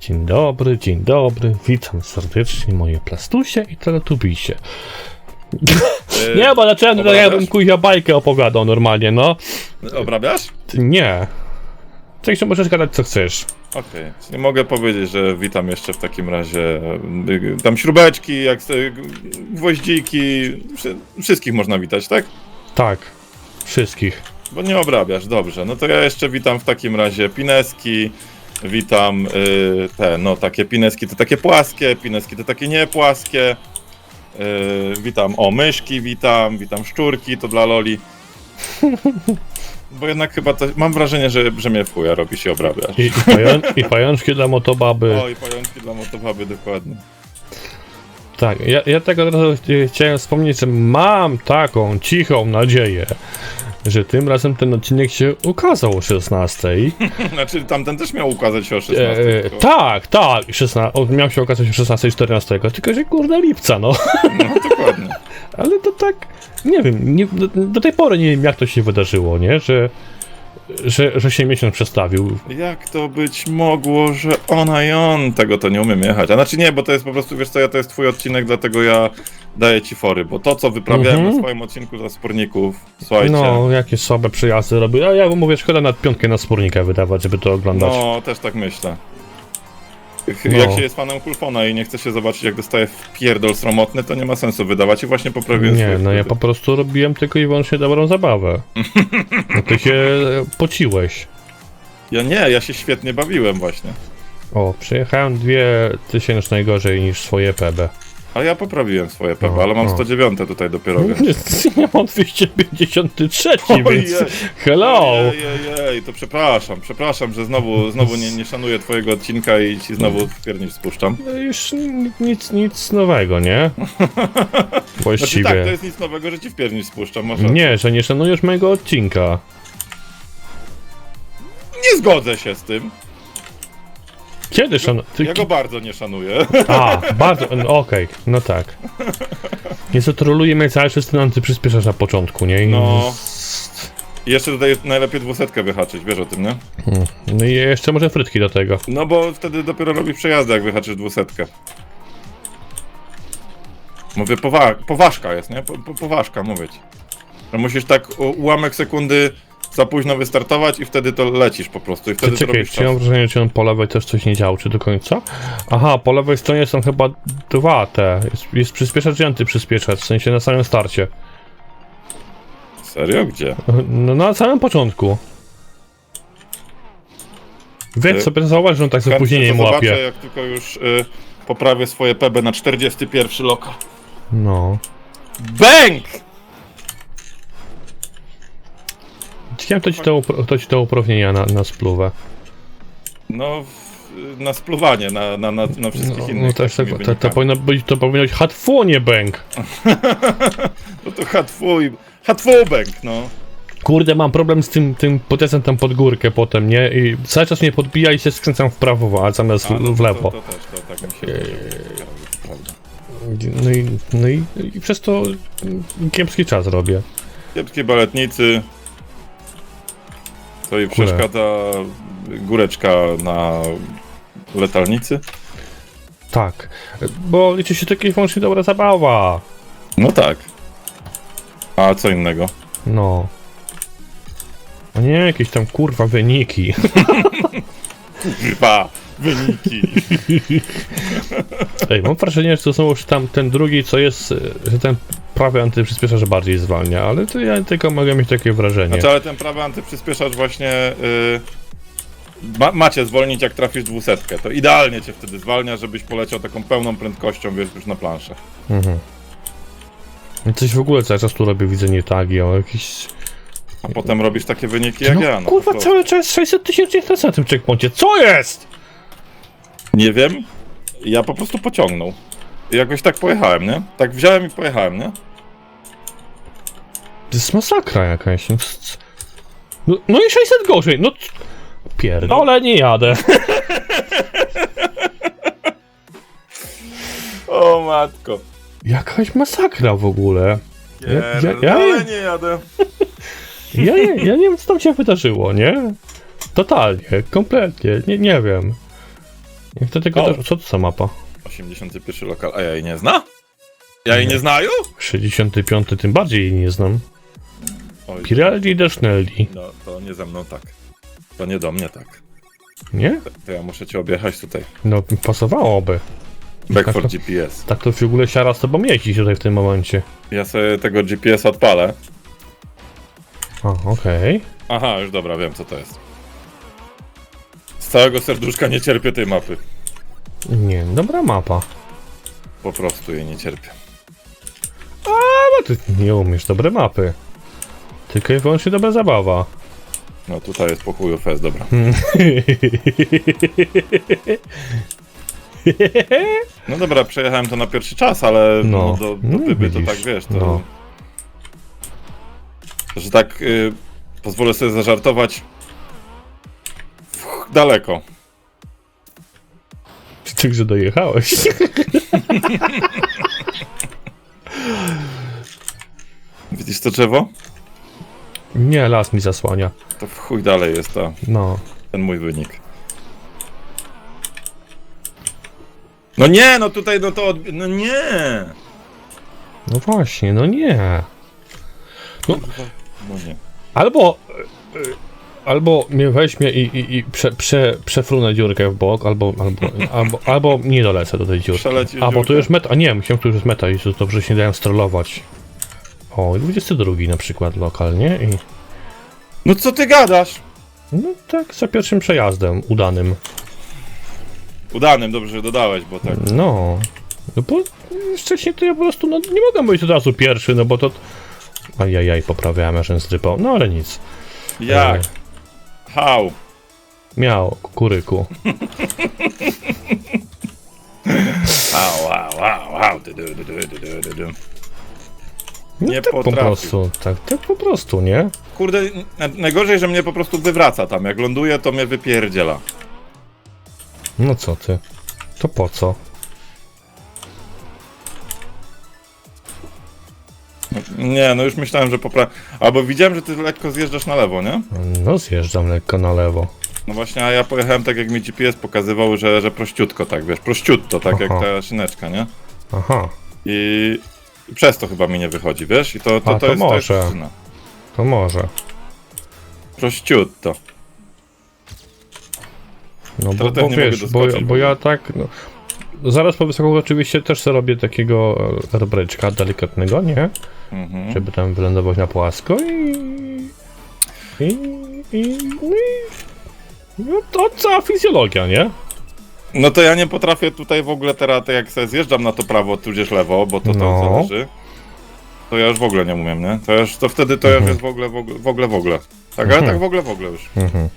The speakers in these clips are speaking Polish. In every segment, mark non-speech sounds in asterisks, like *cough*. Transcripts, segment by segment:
Dzień dobry, dzień dobry, witam serdecznie moje plastusie i teletubisie. Yy, Nie, bo zacząłem tutaj obrabiasz? jakbym kuźwa bajkę opowiadał normalnie, no. Obrabiasz? Nie. Jeszcze możesz gadać co chcesz. Okej. Nie mogę powiedzieć, że witam jeszcze w takim razie. y, Tam śrubeczki, jak y, gwoździki. wszy- Wszystkich można witać, tak? Tak, wszystkich. Bo nie obrabiasz, dobrze. No to ja jeszcze witam w takim razie pineski. Witam y, te, no takie pineski to takie płaskie, pineski to takie niepłaskie. Y, witam, o myszki, witam, witam szczurki, to dla Loli. Bo jednak chyba to, mam wrażenie, że, że mnie fuja robi się obrabiać. I, i, pają, i pajączki dla motobaby. O, i pajączki dla motowaby, dokładnie. Tak, ja, ja tego od razu chci- chciałem wspomnieć, że mam taką cichą nadzieję, że tym razem ten odcinek się ukazał o 16. *laughs* Znaczy, tamten też miał ukazać się o 16. E, tylko- tak, tak, 16, o, miał się okazać o 16 i 14, tylko że kurde lipca, no. *laughs* No, dokładnie. *laughs* Ale to tak, nie wiem, nie, do, do tej pory nie wiem jak to się wydarzyło, nie, że, że, że się miesiąc przestawił. Jak to być mogło, że ona i on tego to nie umiem jechać? A znaczy nie, bo to jest po prostu, wiesz co, ja to jest twój odcinek, dlatego ja daję ci fory, bo to, co wyprawiałem Mhm. na swoim odcinku za sporników, słuchajcie, no, No, jakie słabe przejazdy robił, a ja mówię, szkoda nad piątkę na spórnika wydawać, żeby to oglądać. no też tak myślę. Ch- No. Jak się jest fanem Kulfona i nie chce się zobaczyć, jak dostaje w pierdol sromotny, to nie ma sensu wydawać i właśnie poprawiłem Nie, no ja po prostu robiłem tylko i wyłącznie dobrą zabawę. *laughs* No ty się pociłeś. Ja nie, ja się świetnie bawiłem właśnie. O, przejechałem dwie tysięczne gorzej niż swoje PB. A ja poprawiłem swoje PB, No, ale mam no. 109 tutaj dopiero, więc... *laughs* Ja mam 253, więc Ojej. hello! Ojej, to przepraszam, przepraszam, że znowu, znowu nie, nie szanuję twojego odcinka i ci znowu w piernicz spuszczam. No już ni- nic, nic nowego, nie? *laughs* Znaczy Właściwie. tak, to jest nic nowego, że ci w piernicz spuszczam, może... Nie, że nie szanujesz mojego odcinka. nie zgodzę się z tym, Kiedy szanujesz? ja go bardzo nie szanuję. A, bardzo, no, okej, no tak. Nie zatroluje mnie cały czas ten antyprzyspieszacz na początku, nie? I- No. I jeszcze tutaj najlepiej dwusetkę wyhaczyć, wiesz o tym, nie? Hmm. No i jeszcze może frytki do tego. No bo wtedy dopiero robi przejazdy, jak wyhaczysz dwusetkę. Mówię, powa poważka jest, nie? Po, po, poważka, mówię ci. Że musisz tak u- ułamek sekundy za późno wystartować i wtedy to lecisz po prostu i wtedy to Czekaj, robisz czy ja mam czas. wrażenie, czy on po lewej też coś nie działo, czy do końca? Aha, po lewej stronie są chyba dwa te. Jest, jest przyspieszacz i antyprzyspieszacz, w sensie na samym starcie. Serio? Gdzie? No na samym początku. Więc Ty- sobie zauważ, że on tak z opóźnieniem to zobaczę, łapie. jak tylko już y, poprawię swoje PB na 41 lokal. No. BANG! Ciekawe, kto ci to, kto ci to uprawnienia na, na spluwę. No, w, na spluwanie, na, na, na, na wszystkich No, innych. no też tak, to, to powinno być, to powinno być bęk. *laughs* No to. Hatfu bank, no. Kurde, mam problem z tym, tym podjazdem tam pod górkę potem, nie? I cały czas mnie podbija i się skręcam w prawo, a zamiast A, no w to- lewo. To, to też, to tak mi się prawda. No i, no i, i przez to mm, kiepski czas robię. Kiepskie baletnicy. To i przeszkadza góreczka na letalnicy? Tak, bo liczy się tylko i wyłącznie dobra zabawa. No tak. A co innego? No. A nie jakieś tam kurwa wyniki. Dwa wyniki. *laughs* Ej, mam wrażenie, że to są już tam ten drugi, co jest, że ten prawy antyprzyspieszacz bardziej zwalnia, ale to ja tylko mogę mieć takie wrażenie. Znaczy, ale ten prawy antyprzyspieszacz właśnie... y, ma, macie zwolnić jak trafisz dwusetkę. To idealnie cię wtedy zwalnia, żebyś poleciał taką pełną prędkością, wiesz, już na planszę. Mhm. Coś w ogóle cały czas tu robię, widzę nie tak, o jakiś... A potem robisz takie wyniki jak no, ja. No, kurwa, cały czas 600 tysięcy na tym checkpoincie, co jest? Nie wiem. Ja po prostu pociągnął. I Jakoś tak pojechałem, nie? Tak wziąłem i pojechałem, nie? To jest masakra jakaś. No, no, no i 600 gorzej, no... Pierdolę, nie jadę. *laughs* O matko. Jakaś masakra w ogóle. Ja- ja- ja- nie jadę. *laughs* Ja nie, ja nie wiem, co tam się wydarzyło, nie? Totalnie, kompletnie, nie, nie wiem. Jak to tylko... O. To, co to za mapa? 81 lokal, a ja jej nie zna? Ja jej nie znają? 65 tym bardziej jej nie znam. Oj, Pirelli Desznelli. no to nie ze mną tak. To nie do mnie tak. Nie? To ja muszę cię objechać tutaj. No, pasowałoby. Back Tak for to- GPS. Tak to w ogóle siara z tobą jeździć tutaj w tym momencie. Ja sobie tego GPS odpalę. A, okej. Aha, już dobra, wiem co to jest. Z całego serduszka nie cierpię tej mapy. Nie, dobra mapa. Po prostu jej nie cierpię. A, bo ty nie umiesz dobre mapy. Tylko i wyłącznie dobra zabawa. No tutaj jest pokoju fest, dobra. No dobra, przejechałem to na pierwszy czas, ale no, No. do, do No, Pyby to widzisz. tak wiesz, to... No. Że tak y, pozwolę sobie zażartować Fuch, daleko. Ty, że dojechałeś. *laughs* Widzisz to drzewo? Nie, las mi zasłania. To w chuj dalej jest ta, No. ten mój wynik. No nie, no tutaj, no to, odbi- no nie! No właśnie, no nie. No nie. Albo. y, y, Albo mnie weźmie i, i, i prze, prze, przefrunę dziurkę w bok, albo, albo, *laughs* albo, albo nie dolecę do tej dziurki. Przelecisz A, bo tu dziurkę. już meta. A nie, myślałem, że tu już jest meta i to dobrze się nie dałem strollować. O, 22 na przykład lokalnie i. No co ty gadasz? No tak, za pierwszym przejazdem udanym. Udanym, dobrze, że dodałeś, bo tak. No. No bo wcześniej to ja po prostu no, nie mogłem być od razu pierwszy, no bo to. Ajajaj, poprawiałem, aż ten zrypał. No ale nic. Jak? E, How? Miał kukuryku. *laughs* Wow, wow, wow, wow. Du, du, du, du, du, du, du. No Nie tak po potrafił. prostu, tak, tak po prostu, nie? Kurde, na- najgorzej, że mnie po prostu wywraca tam. Jak ląduje, to mnie wypierdziela. No co ty? To po co? Nie, no już myślałem, że popra... Albo widziałem, że ty lekko zjeżdżasz na lewo, nie? No zjeżdżam lekko na lewo. No właśnie, a ja pojechałem tak, jak mi GPS pokazywał, że, że prościutko, tak wiesz, prościutko, tak jak Aha. ta szyneczka, nie? Aha, i przez to chyba mi nie wychodzi, wiesz? I to, to, A, to, to jest, to jest może. przyczyna. to może. Prościutko. No bo, Teraz też bo nie mogę wiesz, bo, doskoczyć bo ja tak. No, zaraz po wysoku oczywiście też sobie robię takiego e, rebryczka delikatnego, nie? Mhm. Żeby tam wylądować na płasko i. I. i, no i no to cała fizjologia, nie? No to ja nie potrafię tutaj w ogóle teraz, tak jak sobie zjeżdżam na to prawo, tudzież lewo, bo to tam No. zależy. To ja już w ogóle nie umiem, nie? To, już, to wtedy to już Mhm. jest w ogóle, w ogóle, w ogóle, w ogóle. Tak, ale Mhm. tak w ogóle, w ogóle już. Mhm.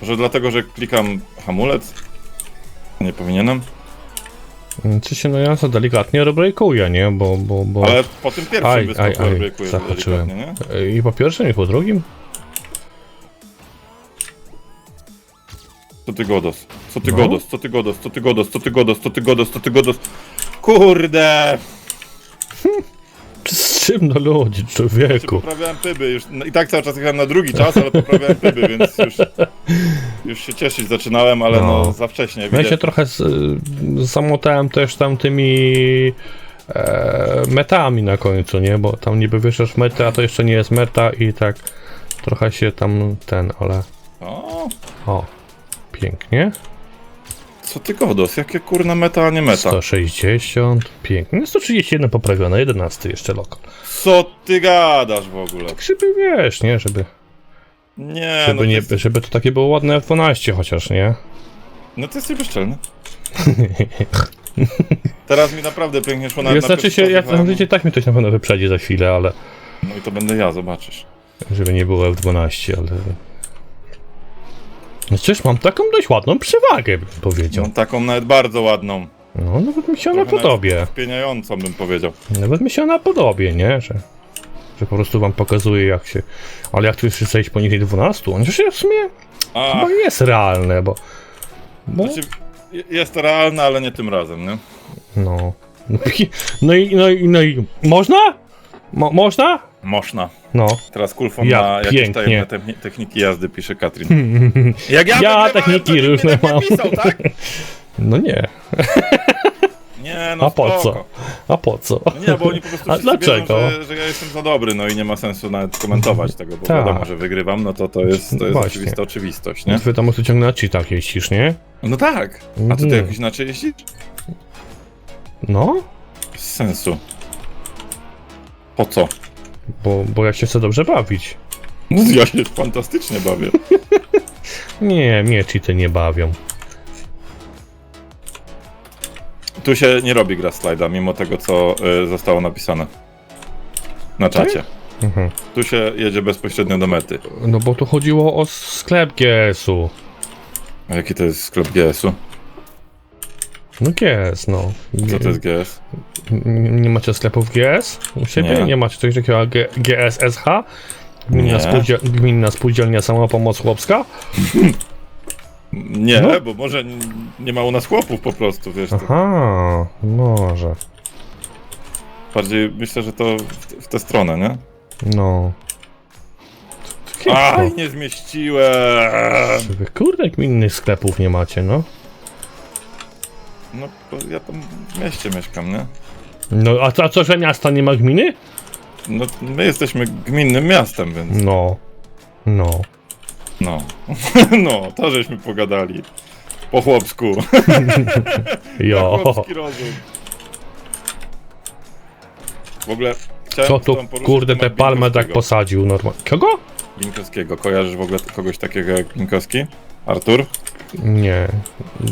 Może dlatego, że klikam hamulec? Nie powinienem? Czy się no ja to delikatnie rebrejkuję, nie? Bo. bo, bo... Ale po tym pierwszym Aj, wyskoku aj, aj, breakuje zahaczyłem. delikatnie, nie? I po pierwszym, i po drugim? Co ty godos? Co ty No. godos? Co ty godos? Co ty godos? Co ty godos? Co ty godos? Co ty godos? Kurde! Z czym no ludzi, Się człowieku? poprawiałem pyby już. No I tak cały czas jechałem na drugi czas, ale poprawiałem pyby, więc już, już się cieszyć zaczynałem, ale no, No. za wcześnie. Ja się Widać. trochę z, zamotałem też tam tymi e, metami na końcu, nie? Bo tam niby wyszesz metę, a to jeszcze nie jest meta i tak trochę się tam ten, ale O, o, pięknie. co ty godos? Jakie kurna meta, a nie meta? 160, pięknie. 131 poprawione, 11 jeszcze lokal. Co ty gadasz w ogóle? Tak żeby wiesz, nie? Żeby, Nie, żeby, no, nie, ty jesteś, żeby to takie było ładne F12 chociaż, nie? no ty jesteś bezczelny. *laughs* Teraz mi naprawdę pięknie szło na Ja, na znaczy się, ja, znaczy, tak mi ktoś na pewno wyprzedzi za chwilę, ale No i to będę ja, zobaczysz. żeby nie było F12, ale... No przecież mam taką dość ładną przewagę, bym powiedział. Mam taką nawet bardzo ładną. No, nawet mi się ona Trochę nawet podobie. Pieniającą bym powiedział. Nawet mi się ona podobie, nie? Że, że po prostu wam pokazuje jak się... Ale jak tu już zejść poniżej 12, on się w sumie A, chyba jest realne, bo... bo znaczy, jest to realne, ale nie tym razem, nie? no... No i, no i, no i, no i można? Mo, można? Można. No. Teraz kulfon Ja, na jakieś pięknie. tajemne te- techniki jazdy, pisze Katrin. *laughs* Jak Ja wygrywałem, techniki to nikt mi różne tak nie mam. Pisał, tak? No nie. Nie, no A po spoko. co? A po co? Nie, bo oni po prostu A wszyscy dlaczego? Wiedzą, że, że ja jestem za dobry, no i nie ma sensu nawet komentować tego, bo Tak. wiadomo, że wygrywam, no to to jest, to jest Właśnie. oczywista oczywistość, nie? Ty tam ciągle na cheatach jeździsz, nie? No tak. A ty, ty Mhm. jakoś inaczej jeździsz? No, Bez sensu. Po co? Bo, bo ja się chcę dobrze bawić. *laughs* Ja się fantastycznie bawię. *laughs* Nie, mnie cheaty nie bawią. Tu się nie robi gra slajda, mimo tego, co y, zostało napisane. Na czacie. Mhm. Tu się jedzie bezpośrednio do mety. No bo tu chodziło o sklep GS-u. A jaki to jest sklep GS-u? No GS, no. Co to jest GS? N- Nie macie sklepów GS u siebie? Nie. Nie, macie czegoś takiego jak G- GSSH? Gminna, Nie. spółdziel Gminna Spółdzielnia Samopomoc Chłopska? *laughs* Nie, No. bo może n- nie ma u nas chłopów po prostu, wiesz. To Aha, może. bardziej myślę, że to w, w tę stronę, nie? No. Aj, nie zmieściłem! Wy kurde gminnych sklepów nie macie, no. No, bo ja tam w mieście mieszkam, nie? No, a, co- a co, że miasta nie ma gminy? No, my jesteśmy gminnym miastem, więc No. No. no. *laughs* No, to żeśmy pogadali. Po chłopsku. *laughs* Jo. Chłopski rozum. W ogóle chciałem Co z tu, tobą poruszyć kurde, temat palmę tak Binkowskiego. posadził normalnie. Kogo? Binkowskiego. Kojarzysz w ogóle kogoś takiego jak Binkowski? Artur? Nie.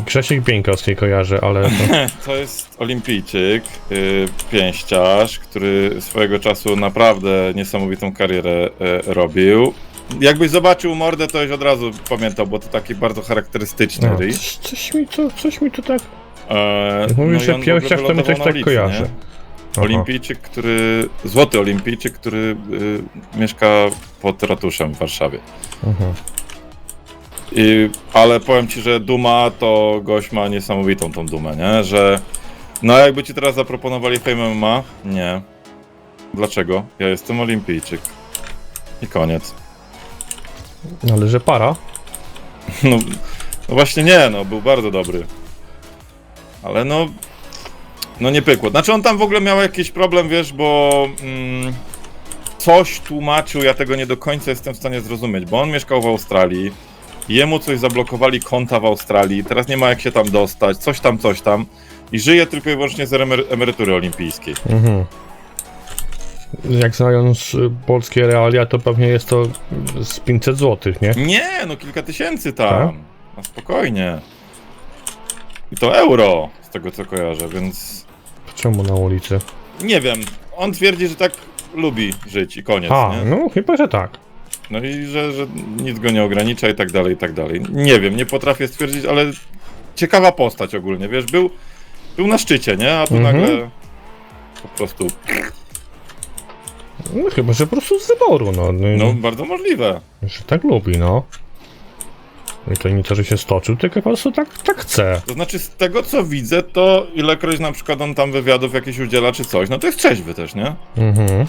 Grzesiek Bieńkowski kojarzy, ale to... *laughs* To jest olimpijczyk, y, pięściarz, który swojego czasu naprawdę niesamowitą karierę y, robił. Jakbyś zobaczył mordę, to już od razu pamiętał, bo to taki bardzo charakterystyczny No, coś, coś mi to, coś mi to tak... E, Mówisz, i że on w pięściarz, to mi coś na tak ulicy, kojarzy. nie? Aha. Olimpijczyk, który. Złoty olimpijczyk, który y, mieszka pod ratuszem w Warszawie. Mhm. I, ale powiem ci, że Duma to gość ma niesamowitą tą dumę, nie? Że. No jakby ci teraz zaproponowali Fame MMA? Nie. Dlaczego? Ja jestem olimpijczyk. I koniec. Ale że para? No, no właśnie nie, no był bardzo dobry. Ale no. No nie pykło. Znaczy on tam w ogóle miał jakiś problem, wiesz, bo. Mm, coś tłumaczył, ja tego nie do końca jestem w stanie zrozumieć, bo on mieszkał w Australii. Jemu coś zablokowali konta w Australii, teraz nie ma jak się tam dostać, coś tam, coś tam. I żyje tylko i wyłącznie z emery- emerytury olimpijskiej. Mhm. Jak znając y, polskie realia, to pewnie jest to z 500 zł, nie? Nie, no kilka tysięcy tam. Tak? No spokojnie. I to euro, z tego co kojarzę, więc. Czemu na ulicy? Nie wiem, on twierdzi, że tak lubi żyć i koniec, A, nie? no chyba, że tak. No i że, że nic go nie ogranicza i tak dalej, i tak dalej. Nie wiem, nie potrafię stwierdzić, ale ciekawa postać ogólnie, wiesz, był, był na szczycie, nie? A tu Mhm. nagle po prostu, No chyba, że po prostu z wyboru, no. no, bardzo możliwe. Że tak lubi, no. I to nie to, że się stoczył, tylko po prostu tak, tak chce. To znaczy z tego co widzę, to ilekroć na przykład on tam wywiadów jakieś udziela czy coś, no to jest trzeźwy też, nie? Mhm.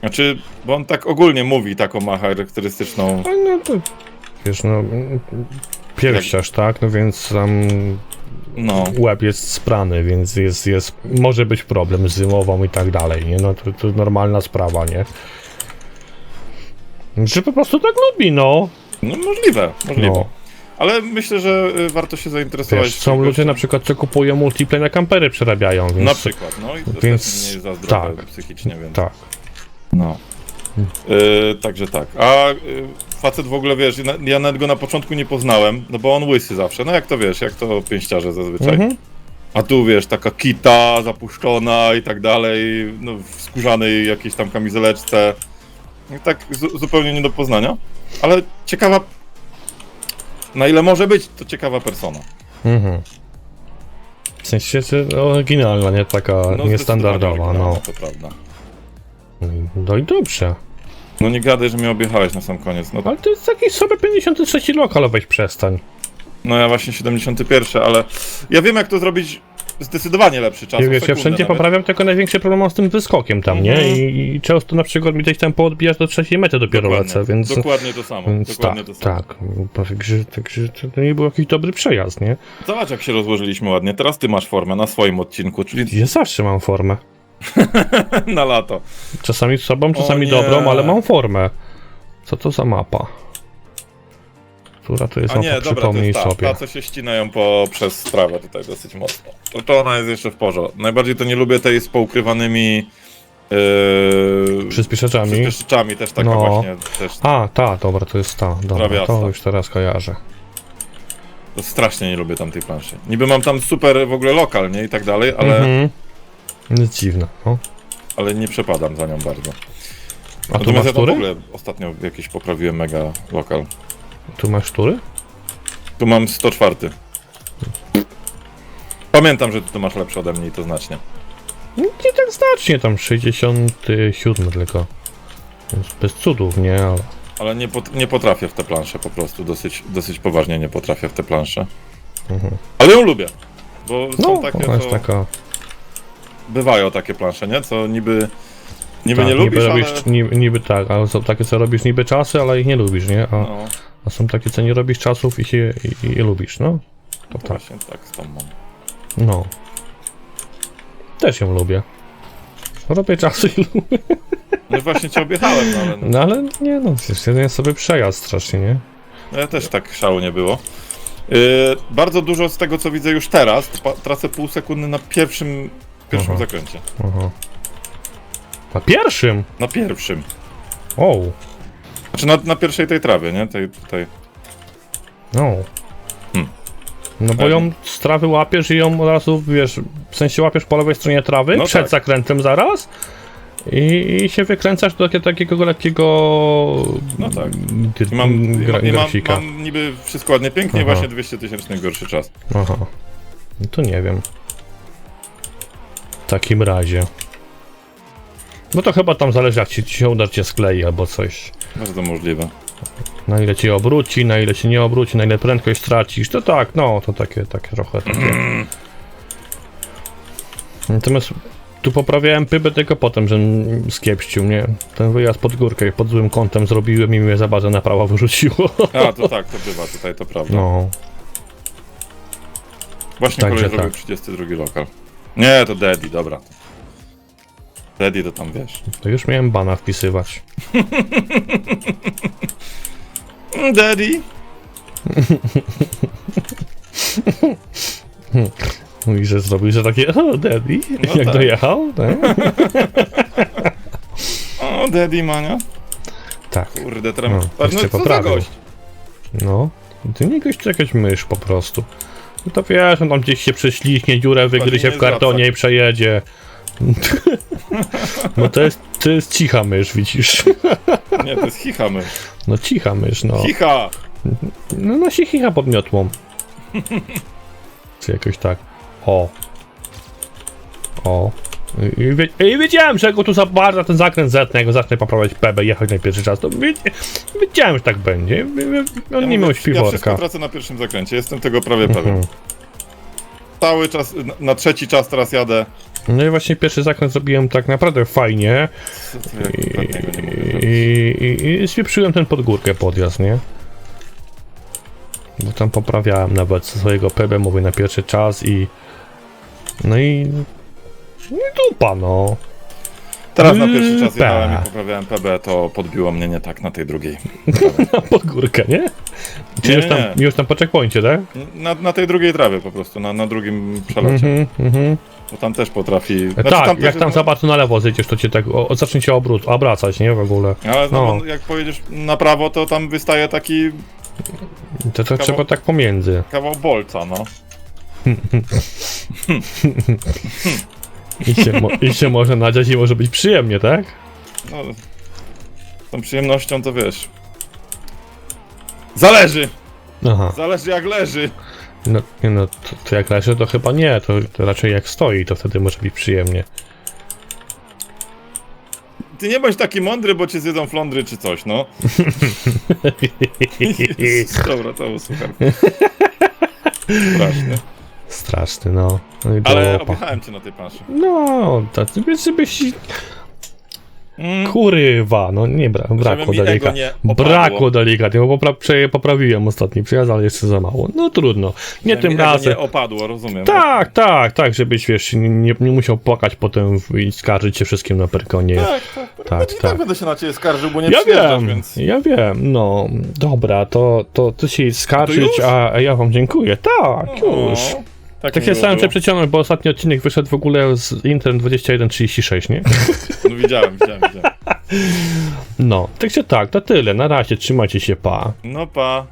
Znaczy, bo on tak ogólnie mówi, taką ma charakterystyczną, A no to, wiesz, no, pierściarz, tak? No więc tam no, łeb jest sprany, więc jest, jest, może być problem z wymową i tak dalej, nie? No to, to normalna sprawa, nie? Że po prostu tak lubi, no. no możliwe, możliwe. no. Ale myślę, że y, warto się zainteresować. Wiesz, są czegoś- ludzie na przykład, co kupują multiple na kampery przerabiają, więc... Na przykład, no i to Więc- więc, nie jest za zdrowe tak. psychicznie, więc. Tak. No. Y, także tak. A y, facet w ogóle wiesz, na- ja nawet go na początku nie poznałem, no bo on łysy zawsze. No jak to wiesz, jak to pięściarze zazwyczaj. Mhm. A tu wiesz, taka kita zapuszczona i tak dalej, no w skórzanej jakiejś tam kamizeleczce. I tak zu- zupełnie nie do poznania. Ale ciekawa. Na ile może być, to ciekawa persona. Mhm. W sensie, że oryginalna, nie taka No, niestandardowa, no. oryginalna, To prawda. No i dobrze. No nie gadaj, że mnie objechałeś na sam koniec. No, Ale to jest jakiś sobie 53 lokal, weź przestań. no ja właśnie 71, ale ja wiem jak to zrobić zdecydowanie lepszy czas. O wiesz, ja sekundę wszędzie nawet. poprawiam, tylko największy problem mam z tym wyskokiem tam, nie? Mhm. I, I często na przykład mi gdzieś tam poodbijasz do trzeciej mety dopiero Dokładnie. lecę, więc... Dokładnie to samo. Więc dokładnie tak, to samo. tak. Także, także to nie był jakiś dobry przejazd, nie? Zobacz, jak się rozłożyliśmy ładnie. Teraz ty masz formę na swoim odcinku, czyli Ja zawsze mam formę. *laughs* na lato. Czasami słabą, czasami dobrą, ale mam formę. Co to za mapa? Która to jest A mapa? nie, dobra, to Przypomnij jest ta, sobie. ta, co się ścinają po, przez trawę tutaj dosyć mocno. To, to ona jest jeszcze w porządku. Najbardziej to nie lubię tej z poukrywanymi yy, Przyspieszaczami. przyspieszaczami, też taka No. właśnie, też A, ta, dobra, to jest ta. Dobra, Trawiasta. to już teraz kojarzę. to strasznie nie lubię tamtej planszy. Niby mam tam super w ogóle lokal, nie, i tak dalej, ale, Mhm. Nic dziwne, no. ale nie przepadam za nią bardzo. A tu Natomiast masz ja tam w tury? ogóle ostatnio jakiś poprawiłem mega lokal. Tu masz tury? Tu mam 104. Pamiętam, że ty to masz lepsze ode mnie i to znacznie. Nie tak znacznie, tam 67 tylko. Więc bez cudów, nie? Ale... Ale nie, pot nie potrafię w te plansze po prostu, dosyć, dosyć poważnie nie potrafię w te plansze. Mhm. Ale ją lubię, bo No, są takie, ona jest co... taka... bywają takie plansze, nie? Co niby, niby tak, nie lubisz, niby, ale... robisz, niby, niby tak, ale są takie, co robisz niby czasy, ale ich nie lubisz, nie? A, No, a są takie, co nie robisz czasów i się i, i lubisz, no? To to tak, właśnie tak z tą mam. no. Też ją lubię. Robię czasy i lubię. No właśnie cię objechałem, no ale No ale nie no, przecież jeden sobie przejazd strasznie, nie? no, ja też tak szału nie było. Yy, bardzo dużo z tego, co widzę już teraz, tracę pół sekundy na pierwszym, pierwszym Aha. zakręcie. Aha. Na pierwszym? Na pierwszym. O, Znaczy na, na pierwszej tej trawie, nie? Tej, tej. no. Hmm. No bo ją z trawy łapiesz i ją od razu, wiesz, w sensie łapiesz po lewej stronie trawy, No przed tak. zakrętem zaraz i, i się wykręcasz do takiego, takiego lekkiego No tak. dy- I mam, i gra, mam, i mam, grafika. mam niby wszystko ładnie, pięknie, Aha. właśnie 200 tysięcznych gorszy czas. Aha. No to nie wiem. W takim razie. No to chyba tam zależy jak ci, ci się uda cię sklei albo coś. Bardzo możliwe. Na ile cię obróci, na ile się nie obróci, na ile prędkość stracisz. To tak, no to takie, takie trochę takie. *clears throat* Natomiast tu poprawiałem pybę tylko potem, że skiepścił mnie. Ten wyjazd pod górkę pod złym kątem zrobiłem i mnie za bardzo na prawo wyrzuciło. A, to tak, to bywa tutaj, to prawda. No. Właśnie także zrobił tak. 32 lokal. Nie, to Daddy, dobra. Daddy to tam wiesz. To już miałem bana wpisywać. Mm, Daddy? Mówi, że zrobił, że takie, o, daddy, No jak tak. dojechał, tak? *laughs* O, Daddy, Mania. Tak, Kurde, trem. No, Patrz, jeszcze no co za poprawił. gość? no. Ty nie gość, jakaś mysz po prostu. No to wiesz, on tam gdzieś się prześliśnie, dziurę wygryzie w kartonie i przejedzie. *laughs* No to jest, to jest cicha mysz, widzisz. Nie, to jest chicha my. No cicha mysz, no. Chicha! No, no się chicha pod miotłą. *laughs* Czy jakoś tak. O. O. I, wie, I wiedziałem, że jak go tu za bardzo ten zakręt zetnę, jak go zacznę poprawiać PB i jechać na pierwszy czas, to wiedz, wiedziałem, że tak będzie. On Ja nie miał mówię, Ja wszystko śpiworka. tracę na pierwszym zakręcie, jestem tego prawie pewien. Mhm. Cały czas, na, na trzeci czas teraz jadę. No i właśnie pierwszy zakręt zrobiłem tak naprawdę fajnie i, i, i, ten pod górkę podjazd, nie? Bo tam poprawiałem nawet swojego PB, mówię, na pierwszy czas i... No i... Dupa, no. Teraz na pierwszy czas Pe. jechałem i poprawiałem PB, to podbiło mnie nie tak na tej drugiej. *laughs* Na pod górkę, nie? Czy Nie, już tam, nie. już tam po checkpoincie, tak? Na, na tej drugiej trawie po prostu, na, na drugim przelocie. Mhm, mhm. Bo tam też potrafi. E, Znaczy, tak, też jak jest- tam za bardzo na lewo zejdziesz, to cię tak o, zacznie cię obrót, obracać, nie? W ogóle. Ale no, jak pojedziesz na prawo, to tam wystaje taki To, to trzeba tak pomiędzy. kawał bolca, no. *laughs* *laughs* I się, mo- I się może nadziać i może być przyjemnie, tak? no. Z tą przyjemnością to wiesz. Zależy! Aha. Zależy jak leży. No, nie no, to, to jak leży, to chyba nie, to, to raczej jak stoi, to wtedy może być przyjemnie. Ty nie bądź taki mądry, bo cię zjedzą flądry czy coś, no. *laughs* *laughs* Dobra, to był super. Straszny. Straszny, no. no i Ale było opa. objechałem cię na tej planszy. No, tak, więc żebyś... Mm. Kurywa, no nie bra brakło mi ego delika. nie opadło. Brakło delikatnie, bo popra prze poprawiłem ostatni przyjazd, ale jeszcze za mało. No trudno. Nie Że tym ego razem. Nie opadło, rozumiem. Tak, tak, tak, żebyś wiesz, nie, nie, musiał płakać potem w- i skarżyć się wszystkim na Perkonie. Tak, tak. Tak, tak, tak. tak. będę się na ciebie skarżył, bo nie Ja przyjeżdżasz, wiem, więc... ja wiem, no dobra, to, to ty się skarżyć, już? a a ja wam dziękuję. Tak, O, już. Tak Tak się starałem się przeciągnąć, bo ostatni odcinek wyszedł w ogóle z Intel 2136, nie? No widziałem, widziałem, widziałem. No, także tak, to tyle. Na razie, trzymajcie się, pa. No pa.